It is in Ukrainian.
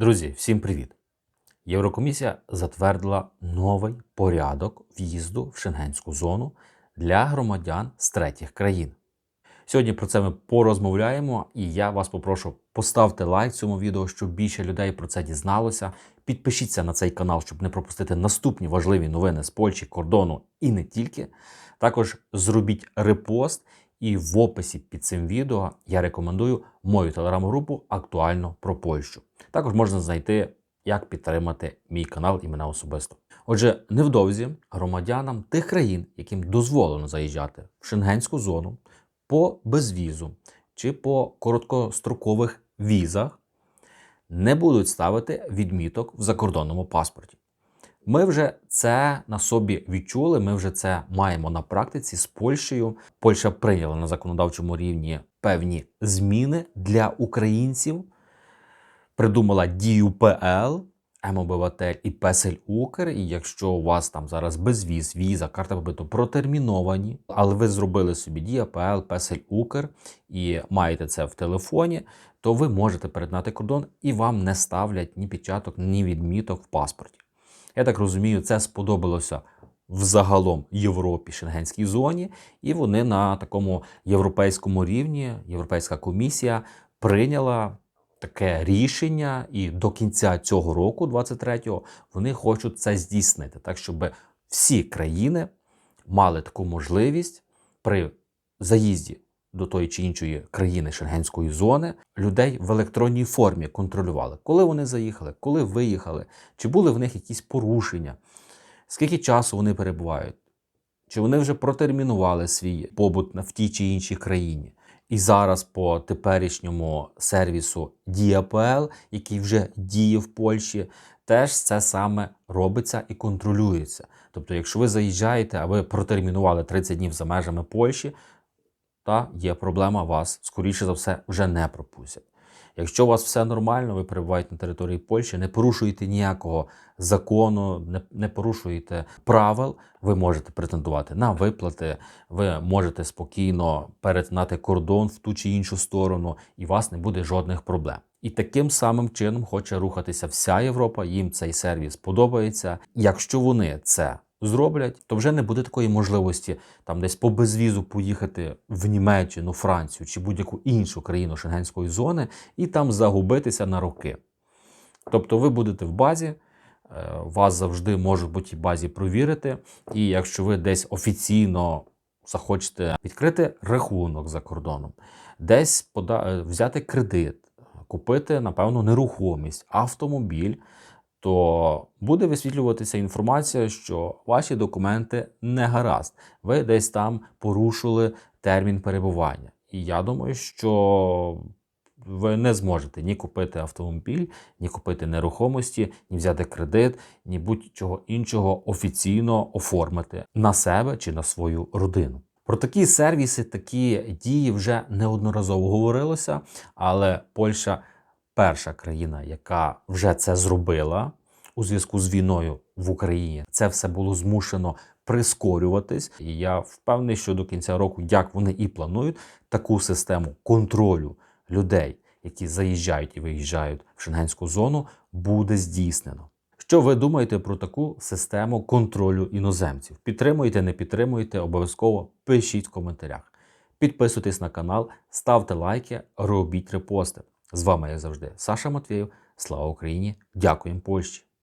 Друзі, всім привіт! Єврокомісія затвердила новий порядок в'їзду в шенгенську зону для громадян з третіх країн. Сьогодні про це ми порозмовляємо, і я вас попрошу поставте лайк цьому відео, щоб більше людей про це дізналося. Підпишіться на цей канал, щоб не пропустити наступні важливі новини з Польщі, кордону і не тільки. Також зробіть репост, і в описі під цим відео я рекомендую мою телеграм-групу актуально про Польщу. Також можна знайти, як підтримати мій канал і мене особисто. Отже, невдовзі громадянам тих країн, яким дозволено заїжджати в шенгенську зону по безвізу чи по короткострокових візах, не будуть ставити відміток в закордонному паспорті. Ми вже це на собі відчули. Ми вже це маємо на практиці з Польщею. Польща прийняла на законодавчому рівні певні зміни для українців. Придумала дію ПЛ, М-обиватель і Песель Укр. І якщо у вас там зараз безвіз, віза, карта побиту протерміновані, але ви зробили собі дія ПЛ, Песель Укр і маєте це в телефоні, то ви можете перетнати кордон і вам не ставлять ні печаток, ні відміток в паспорті. Я так розумію, це сподобалося взагалом Європі, Шенгенській зоні, і вони на такому європейському рівні, Європейська комісія прийняла таке рішення, і до кінця цього року, 23-го, вони хочуть це здійснити, так щоб всі країни мали таку можливість при заїзді. До тої чи іншої країни шенгенської зони людей в електронній формі контролювали, коли вони заїхали, коли виїхали, чи були в них якісь порушення, скільки часу вони перебувають, чи вони вже протермінували свій побут в тій чи іншій країні. І зараз по теперішньому сервісу DiaPL, який вже діє в Польщі, теж це саме робиться і контролюється. Тобто, якщо ви заїжджаєте, а ви протермінували 30 днів за межами Польщі, та є проблема, вас, скоріше за все, вже не пропустять. Якщо у вас все нормально, ви перебуваєте на території Польщі, не порушуєте ніякого закону, не, не порушуєте правил, ви можете претендувати на виплати, ви можете спокійно перетинати кордон в ту чи іншу сторону, і у вас не буде жодних проблем. І таким самим чином хоче рухатися вся Європа. Їм цей сервіс подобається. Якщо вони це зроблять, то вже не буде такої можливості там десь по безвізу поїхати в Німеччину, Францію чи будь-яку іншу країну Шенгенської зони і там загубитися на роки. Тобто ви будете в базі, е, вас завжди можуть бути базі провірити, і якщо ви десь офіційно захочете відкрити рахунок за кордоном, десь. Е, взяти кредит, купити, напевно, нерухомість, автомобіль то буде висвітлюватися інформація, що ваші документи не гаразд. Ви десь там порушили термін перебування. І я думаю, що ви не зможете ні купити автомобіль, ні купити нерухомості, ні взяти кредит, ні будь-чого іншого офіційно оформити на себе чи на свою родину. Про такі сервіси, такі дії вже неодноразово говорилося, але Польща перша країна, яка вже це зробила у зв'язку з війною в Україні. Це все було змушено прискорюватись. І я впевнений, що до кінця року, як вони і планують, таку систему контролю людей, які заїжджають і виїжджають в шенгенську зону, буде здійснено. Що ви думаєте про таку систему контролю іноземців? Підтримуєте, не підтримуєте, обов'язково пишіть в коментарях. Підписуйтесь на канал, ставте лайки, робіть репости. З вами, як завжди, Саша Матвєєв. Слава Україні! Дякуємо Польщі!